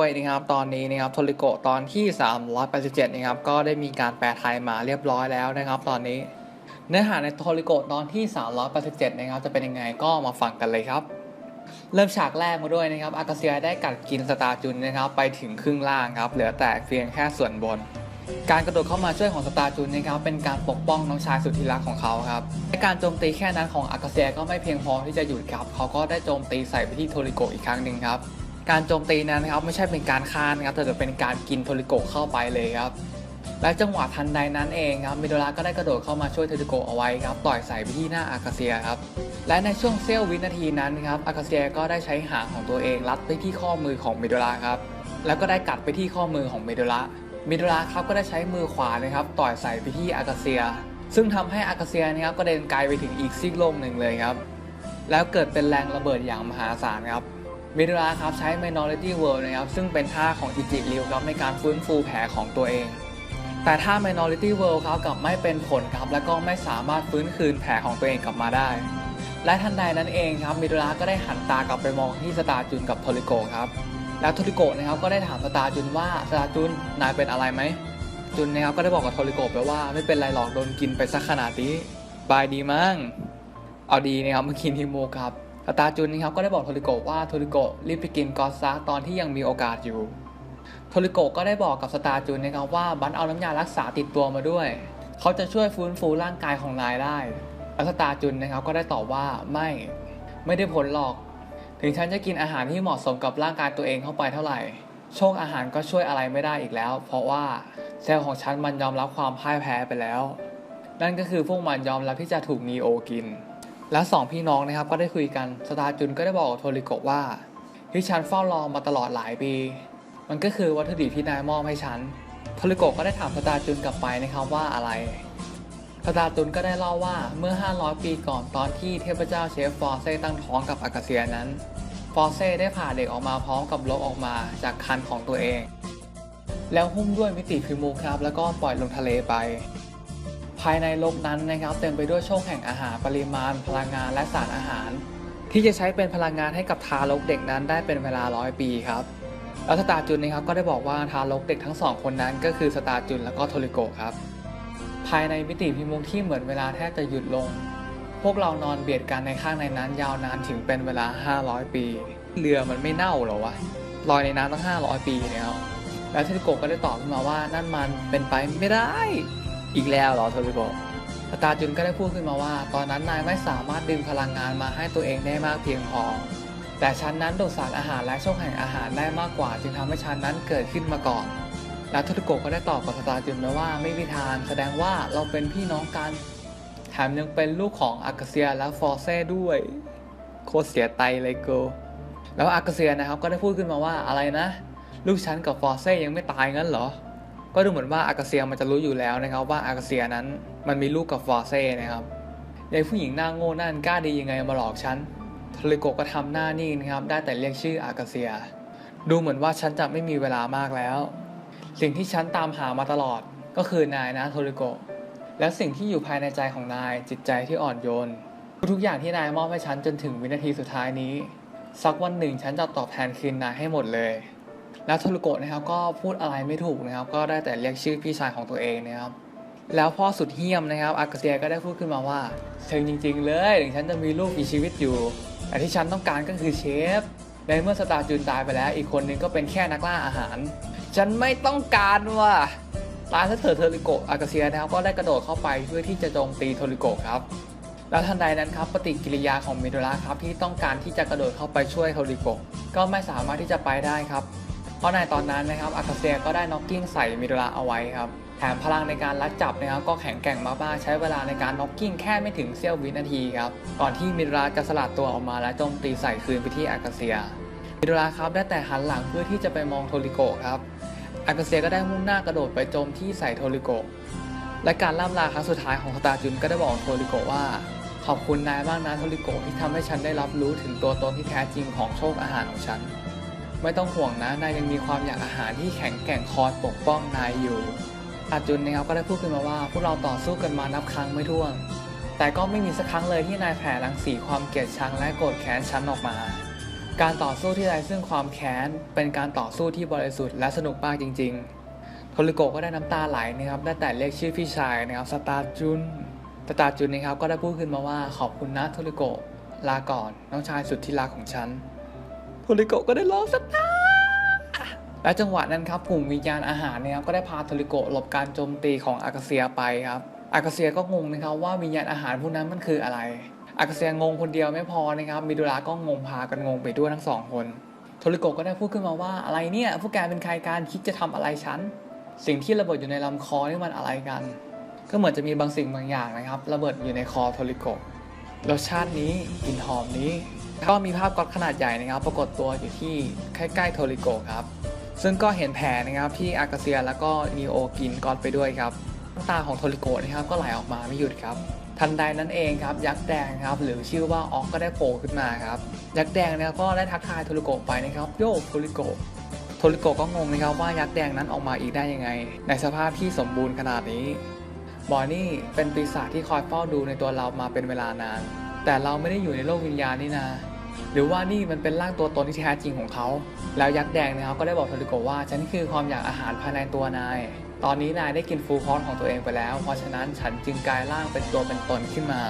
ด้วยนะครับตอนนี้นะครับโทริโกตอนที่ 387นะครับก็ได้มีการแปลไทยมาเรียบร้อยแล้วนะครับ ตอนนี้ เนื้อหาในโทริโกตอนที่ 387นะครับจะเป็นยังไงก็มาฟังกันเลยครับ เริ่มฉากแรกมาด้วยนะครับอากาเซียได้กัดกินสตาร์จุนนะครับไปถึงครึ่งล่างครับเหลือแต่เพียงแค่ส่วนบน การกระโดดเข้ามาช่วยของสตาร์จุนนะครับเป็นการปกป้องน้องชายสุดที่รักของเขาครับในการโจมตีแค่นั้นของอากาเซียก็ไม่เพียงพอที่จะหยุดครับเขาก็ได้โจมตีใส่ไปที่โทริโกอีกครั้งหนึ่งครับ การโจมตีนั้นนะครับไม่ใช่เป็นการฆ่านะครับแต่จะเป็นการกินโทริโกเข้าไปเลยครับและจังหวะทันใดนั้นเองครับมิโดระก็ได้กระโดดเข้ามาช่วยโทริโกเอาไว้ครับต่อยใส่ไปที่หน้าอากาเซียครับและในช่วงเสี้ยววินาทีนั้นครับอากาเซียก็ได้ใช้หางของตัวเองรัดไปที่ข้อมือของมิโดระครับแล้วก็ได้กัดไปที่ข้อมือของมิโดระมิโดระครับก็ได้ใช้มือขวานะครับต่อยใส่ไปที่อากาเซีย ซึ่งทำให้อากาเซียนะครับก็เดินไกลไปถึงอีกซีกโลกหนึ่งเลยครับแล้วเกิดเป็นแรงระเบิดอย่างมหาศาลครับ มิดราครับใช้ Minority World นะครับซึ่งเป็นท่าของอิจิริวครับในการฟื้นฟูแผลของตัวเอง แต่ถ้า Minority World ครับกลับไม่เป็นผลครับและก็ไม่สามารถฟื้นคืนแผลของตัวเองกลับมาได้ และทันใดนั้นเองครับมิดราก็ได้หันตากลับไปมองที่สตาร์จุนกับโทริโกครับแล้วโทริโกนะครับก็ได้ถามสตาร์จุนว่าสตาร์จุนนายเป็นอะไรไหมจุนนะครับก็ได้บอกกับโทริโกไปว่าไม่เป็นไรหรอกโดนกินไปสักขนาดนี้บายดีมั้งเอาดีนะครับเมื่อกี้ทีโมครับ สตาร์จุนนะครับก็ได้บอกโทริโกะว่าโทริโกะรีบไปกินกอสซะตอนที่ยังมีโอกาสอยู่ โทริโกะก็ได้บอกกับสตาร์จุนนะครับว่าบันเอาน้ำยารักษาติดตัวมาด้วย เขาจะช่วยฟื้นฟูร่างกายของนายได้แล้วสตาร์จุนนะครับก็ได้ตอบว่าไม่ไม่ได้ผลหรอก ถึงฉันจะกินอาหารที่เหมาะสมกับร่างกายตัวเองเข้าไปเท่าไหร่ โชคอาหารก็ช่วยอะไรไม่ได้อีกแล้ว เพราะว่าเซลล์ของฉันมันยอมรับความพ่ายแพ้ไปแล้ว นั่นก็คือพวกมันยอมรับที่จะถูกนีโอกิน แล้วสองพี่น้องนะครับก็ได้คุยกันสตาร์จุนก็ได้บอกกับโทริโกะว่าที่ฉันเฝ้ารอมาตลอดหลายปี มันก็คือวัตถุดิบที่นายมอบให้ฉันโทริโกะก็ได้ถามสตาร์จุนกลับไปนะครับว่าอะไรสตาร์จุนก็ได้เล่าว่าเมื่อ 500 ปีก่อนตอนที่เทพเจ้าเชฟฟอร์เซตั้งท้องกับอากาเซียนั้น ฟอร์เซได้ผ่าเด็กออกมาพร้อมกับลบออกมาจากคันของตัวเอง แล้วหุ้มด้วยมิติพิมุกครับแล้วก็ปล่อยลงทะเลไป ภายในโลกนั้นนะครับเต็มไปด้วยโชคแห่งอาหารปริมาณ พลังงานและสารอาหาร ที่จะใช้เป็นพลังงานให้กับทารกเด็กนั้นได้เป็นเวลาร้อยปีครับแล้วสตาร์จุนนะครับก็ได้บอกว่าทารกเด็กทั้งสองคนนั้น ก็คือสตาร์จุนแล้วก็โทริโกครับภายในมิติพิมุกที่เหมือนเวลาแทบจะหยุดลง พวกเรานอนเบียดกันในข้างในนั้นยาวนานถึงเป็นเวลา 500 ปี เรือมันไม่เน่าหรอวะลอยในน้ำตั้ง 500 ปีเนี่ยครับแล้วโทริโกก็ได้ตอบขึ้นมาว่านั่นมันเป็นไปไม่ได้ อีกแล้วเหรอโทริโกะตาจุนก็ได้พูดขึ้นมาว่า ตอนนั้นนายไม่สามารถดึงพลังงานมาให้ตัวเองได้มากเพียงพอ แต่ฉันนั้นดูดสารอาหารและโชคแห่งอาหารได้มากกว่า จึงทำให้ฉันนั้นเกิดขึ้นมาก่อน แล้วโทริโกะก็ได้ตอบกับตาจุนไปว่าไม่มีทางแสดงว่าเราเป็นพี่น้องกันแถมยังเป็นลูกของอากาเซียและฟอร์เซ่ด้วย โคตรเสียไตเลยโกแล้วอากาเซียนะครับก็ได้พูดขึ้นมาว่าอะไรนะ ลูกฉันกับฟอร์เซ่ยังไม่ตายงั้นเหรอ ก็ดูเหมือนว่าอากาเซียมันจะรู้อยู่แล้วนะครับว่าอากาเซียนั้นมันมีลูกกับฟอร์เซ่นะครับยายผู้หญิงหน้าโง่นั่นกล้าดียังไงมาหลอกฉันทริโกก็ทำหน้านิ่งนะครับ ได้แต่เรียกชื่ออากาเซีย ดูเหมือนว่าฉันจะไม่มีเวลามากแล้ว สิ่งที่ฉันตามหามาตลอดก็คือนายนะโทริโกและสิ่งที่อยู่ภายในใจของนายจิตใจที่อ่อนโยน ทุกอย่างที่นายมอบให้ฉันจนถึงวินาทีสุดท้ายนี้ สักวันหนึ่งฉันจะตอบแทนคืนนายให้หมดเลย แล้วโทรุโกะนะครับก็พูดอะไรไม่ถูกนะครับ ก็ได้แต่เรียกชื่อพี่ชายของตัวเองนะครับแล้วพ่อสุดเหี้ยมนะครับอากาเซียก็ได้พูดขึ้นมาว่าเชิงจริง ๆ เลยถึงฉันจะมีลูกมีชีวิตอยู่แต่ที่ฉันต้องการก็คือเชฟในเมื่อสตาร์จูนตายไปแล้ว อีกคนนึงก็เป็นแค่นักล่าอาหาร ฉันไม่ต้องการว่ะตายซะเถอะเทอริโกะอากาเซียนะครับก็ได้กระโดดเข้าไปเพื่อที่จะโจมตีโทริโกะครับแล้วทันใดนั้นครับปฏิกิริยาของมิโดระครับที่ต้องการที่จะกระโดดเข้าไปช่วยโทริโกะก็ไม่สามารถที่จะไปได้ครับ เพราะในตอนนั้นนะครับอากาเซียก็ได้น็อกกิ้งใส่มิโดระเอาไว้ครับแถมพลังในการลัดจับนะครับก็แข็งแกร่งมากๆใช้เวลาในการน็อกกิ้งแค่ไม่ถึงเสี้ยววินาทีครับก่อนที่มิโดระจะสลัดตัวออกมาและโจมตีใส่คืนไปที่อากาเซีย มิโดระครับได้แต่หันหลังเพื่อที่จะไปมองโทริโกครับอากาเซียก็ได้มุ่งหน้ากระโดดไปโจมที่ใส่โทริโกและการล่ำลาครั้งสุดท้ายของสตาร์จุนก็ได้บอกโทริโกว่า ขอบคุณนายมากนะโทริโกที่ทำให้ฉันได้รับรู้ถึงตัวตนที่แท้จริงของโชคอาหารของฉัน ไม่ต้องห่วงนะ นายยังมีความอยากอาหารที่แข็งแกร่งคอยปกป้องนายอยู่ อาจุนนะครับก็ได้พูดขึ้นมาว่า พวกเราต่อสู้กันมานับครั้งไม่ถ้วน แต่ก็ไม่มีสักครั้งเลยที่นายแผ่รังสีความเกลียดชังและโกรธแค้นฉันออกมา การต่อสู้ที่ไร้ซึ่งความแค้น เป็นการต่อสู้ที่บริสุทธิ์และสนุกมากจริง ๆ โทริโกะก็ได้น้ำตาไหลนะครับได้แต่เรียกชื่อพี่ชายนะครับสตาจุนสตาจุนนะครับก็ได้พูดขึ้นมาว่าขอบคุณนะโทริโกะลาก่อนน้องชายสุดที่รักของฉัน โทริโกะก็ได้ร้องสตาร์และจังหวะนั้นครับกลุ่มวิญญาณอาหารนะครับก็ได้พาโทริโกะหลบการโจมตีของอากาเซียไปครับอากาเซียก็งงนะครับว่าวิญญาณอาหารพวกนั้นมันคืออะไรอากาเซียงงคนเดียวไม่พอนะครับมิดุระก็งงพากันงงไปด้วยทั้งสองคนโทริโกะก็ได้พูดขึ้นมาว่าอะไรเนี่ยพวกแกเป็นใครการคิดจะทำอะไรฉันสิ่งที่ระเบิดอยู่ในลำคอนี่มันอะไรกัน ก็เหมือนจะมีบางสิ่งบางอย่างนะครับ ระเบิดอยู่ในคอโทริโกะรสชาตินี้กลิ่นหอมนี้ ก็มีภาพก๊อตขนาดใหญ่นะครับ ปรากฏตัวอยู่ที่ใกล้ๆโทริโกครับ ซึ่งก็เห็นแผลนะครับที่อากาเซียแล้วก็นีโอกินก๊อตไปด้วยครับน้ำตาของโทริโกนะครับก็ไหลออกมาไม่หยุดครับทันใดนั้นเองครับยักษ์แดงครับหรือชื่อว่าออกก็ได้โผล่ขึ้นมาครับยักษ์แดงนะครับก็ได้ทักทายโทริโกไปนะครับโยโทริโกโทริโกก็งงนะครับว่ายักษ์แดงนั้นออกมาอีกได้ยังไง ในสภาพที่สมบูรณ์ขนาดนี้บอนนี่เป็นปีศาจที่คอยเฝ้าดูในตัวเรามาเป็นเวลานาน แต่เราไม่ได้อยู่ในโลกวิญญาณนี่นา หรือว่านี่มันเป็นร่างตัวตนที่แท้จริงของเขา แล้วยักษ์แดงนะครับก็ได้บอกโทริโกว่าฉันคือความอยากอาหารภายในตัวนาย ตอนนี้นายได้กินฟูลคอร์สของตัวเองไปแล้ว เพราะฉะนั้นฉันจึงกลายร่างเป็นตัวเป็นตนขึ้นมา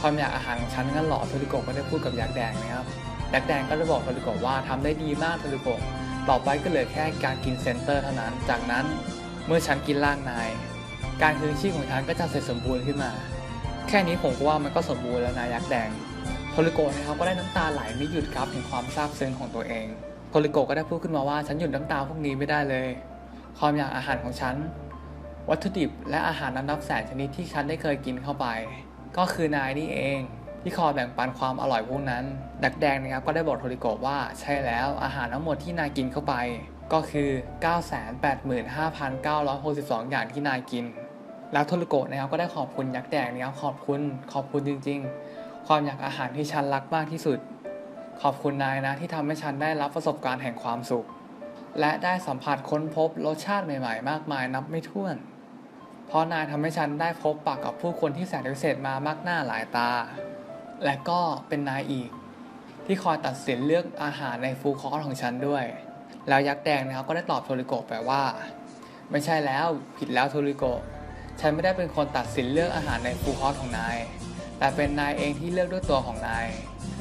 ความอยากอาหารของฉันงั้นเหรอโทริโกะก็ได้พูดกับยักษ์แดงนะครับ ยักษ์แดงก็ได้บอกโทริโกว่าทำได้ดีมากโทริโกต่อไปก็เหลือแค่การกินเซนเตอร์เท่านั้น จากนั้นเมื่อฉันกินร่างนาย การคืนชีพของฉันก็จะเสร็จสมบูรณ์ขึ้นมา แค่นี้ผมก็ว่ามันก็สมบูรณ์แล้วนะยักษ์แดง ริโกะนะครับก็ได้น้ำตาไหลไม่หยุดครับถึงความซาบซึ้งของตัวเองโทริโกะก็ได้พูดขึ้นมาว่าฉันหยุดน้ำตาพวกนี้ไม่ได้เลย ความอยากอาหารของฉัน วัตถุดิบและอาหารนับนับแสนชนิดที่ฉันได้เคยกินเข้าไป ก็คือนายนี่เองที่คอยแบ่งปันความอร่อยพวกนั้น ดักแดงนะครับก็ได้บอกโทริโกะว่าใช่แล้วอาหารทั้งหมดที่นายกินเข้าไป ก็คือ 985,962 อย่างที่นายกิน แล้วโทริโกะนะครับก็ได้ขอบคุณยักษ์แดงนะครับขอบคุณขอบคุณจริง ๆ ความอยากอาหารที่ฉันรักมากที่สุด ขอบคุณนายนะที่ทำให้ฉันได้รับประสบการณ์แห่งความสุข และได้สัมผัสค้นพบรสชาติใหม่ๆ มากมายนับไม่ถ้วน เพราะนายทำให้ฉันได้พบปะกับผู้คนที่แสนพิเศษมามากหน้าหลายตา และก็เป็นนายอีก ที่คอยตัดสินเลือกอาหารในฟูคอร์ของฉันด้วย แล้วยักษ์แดงนะครับก็ได้ตอบโทริโกะไปว่า ไม่ใช่แล้วผิดแล้วโทริโกะฉันไม่ได้เป็นคนตัดสินเลือกอาหารในฟูคอร์ของนาย แต่เป็นนายเองที่เลือกด้วยตัวของนาย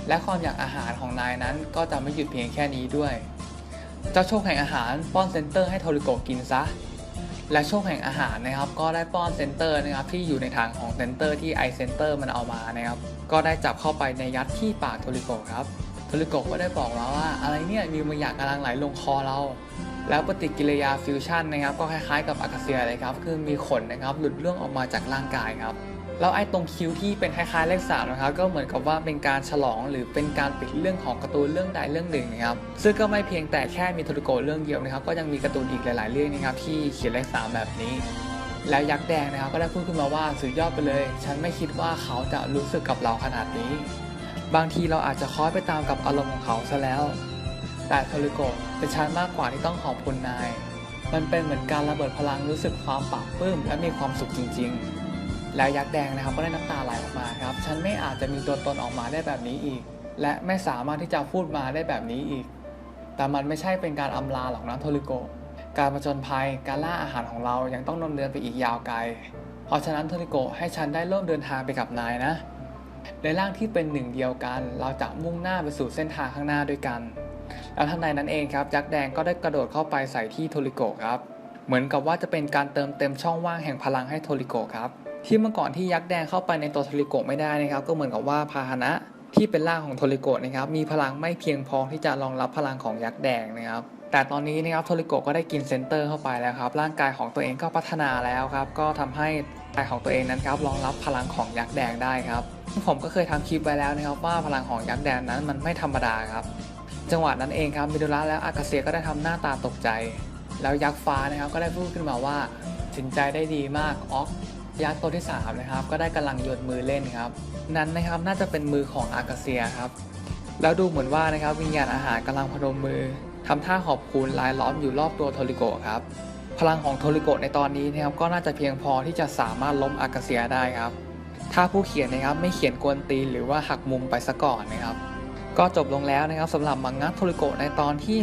และความอยากอาหารของนายนั้นก็จะไม่หยุดเพียงแค่นี้ด้วย เจ้าโชคแห่งอาหารป้อนเซนเตอร์ให้โทริโกกินซะ และโชคแห่งอาหารนะครับ ก็ได้ป้อนเซนเตอร์นะครับที่อยู่ในทางของเซนเตอร์ที่ไอเซนเตอร์มันเอามานะครับ ก็ได้จับเข้าไปในยัดที่ปากโทริโกครับโทริโกก็ได้บอกมาว่าอะไรเนี่ยมีบางอย่างกำลังไหลลงคอเราแล้วปฏิกิริยาฟิวชั่นนะครับ ก็คล้ายๆกับอากาเซียเลยครับ คือมีขนนะครับ หลุดเรื่องออกมาจากร่างกายครับ แล้วไอ้ตรงคิ้วที่เป็นคล้ายๆเลขสามนะครับก็เหมือนกับว่าเป็นการฉลองหรือเป็นการปิดเรื่องของการ์ตูนเรื่องใดเรื่องหนึ่งนะครับซึ่งก็ไม่เพียงแต่แค่มีโทรโกเรื่องเดียวนะครับ ก็ยังมีการ์ตูนอีกหลาย ๆ เรื่องนะครับที่เขียนเลขสามแบบนี้แล้วยักษ์แดงนะครับก็ได้พูดขึ้นมาว่าสุดยอดไปเลย ฉันไม่คิดว่าเขาจะรู้สึกกับเราขนาดนี้ บางทีเราอาจจะคล้อยไปตามกับอารมณ์ของเขาซะแล้ว แต่โทริโกเป็นฉันมากกว่าที่ต้องขอบคุณนาย มันเป็นเหมือนการระเบิดพลังรู้สึกความปลาบปื้มและมีความสุขจริง ๆ แล้วยักษ์แดงนะครับก็ได้น้ำตาไหลออกมาครับ ฉันไม่อาจจะมีตัวตนออกมาได้แบบนี้อีก และไม่สามารถที่จะพูดมาได้แบบนี้อีก แต่มันไม่ใช่เป็นการอำลาหรอกนะโทริโก การผจญภัย การล่าอาหารของเรายังต้องดำเนินไปอีกยาวไกล เพราะฉะนั้นโทริโกให้ฉันได้เริ่มเดินทางไปกับนายนะ ในร่างที่เป็นหนึ่งเดียวกัน เราจะมุ่งหน้าไปสู่เส้นทางข้างหน้าด้วยกัน แล้วทันใดนั้นเองครับยักษ์แดงก็ได้กระโดดเข้าไปใส่ที่โทริโกครับ เหมือนกับว่าจะเป็นการเติมเต็มช่องว่างแห่งพลังให้โทริโกครับ ที่เมื่อก่อนที่ยักษ์แดงเข้าไปในตัวโทริโกะไม่ได้นะครับ ก็เหมือนกับว่าพาหนะที่เป็นร่างของโทริโกะนะครับ มีพลังไม่เพียงพอที่จะรองรับพลังของยักษ์แดงนะครับ แต่ตอนนี้นะครับโทริโกะก็ได้กินเซนเตอร์เข้าไปแล้วครับ ร่างกายของตัวเองก็พัฒนาแล้วครับ ก็ทำให้กายของตัวเองนั้นครับรองรับพลังของยักษ์แดงได้ครับผมก็เคยทำคลิปไว้แล้วนะครับ ว่าพลังของยักษ์แดงนั้นมันไม่ธรรมดาครับ จังหวะนั้นเองครับมิดูระและอากาเซียก็ได้ทำหน้าตาตกใจ แล้วยักษ์ฟ้านะครับก็ได้พูดขึ้นมาว่าสินใจได้ดีมากออก ยักษ์ตัวที่3นะครับก็ได้กำลังโยนมือเล่นครับ นั้นนะครับน่าจะเป็นมือของอากาเซียครับ แล้วดูเหมือนว่านะครับวิญญาณอาหารกำลังพนมมือทำท่าขอบคุณลายล้อมอยู่รอบตัวโทริโกะครับ พลังของโทริโกะในตอนนี้นะครับก็น่าจะเพียงพอที่จะสามารถล้มอากาเซียได้ครับ ถ้าผู้เขียนนะครับไม่เขียนกวนตีหรือว่าหักมุมไปซะก่อนนะครับ ก็จบลงแล้วนะครับสำหรับมังงะโทริโกะในตอนที่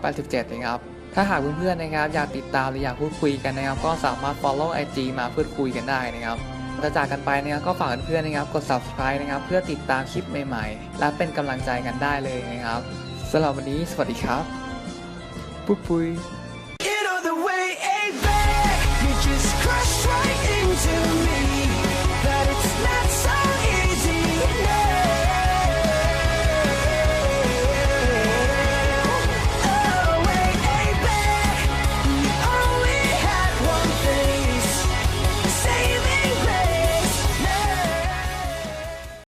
387นะครับ ถ้าหากเพื่อนๆนะครับอยากติดตามหรืออยากพูดคุยกันนะครับ ก็สามารถ follow IG มาพูดคุยกันได้นะครับจะจากกันไปนะครับก็ฝากเพื่อนๆนะครับกด subscribe นะครับ เพื่อติดตามคลิปใหม่ๆ และเป็นกำลังใจกันได้เลยนะครับสำหรับวันนี้สวัสดีครับ ปุ๊บปุย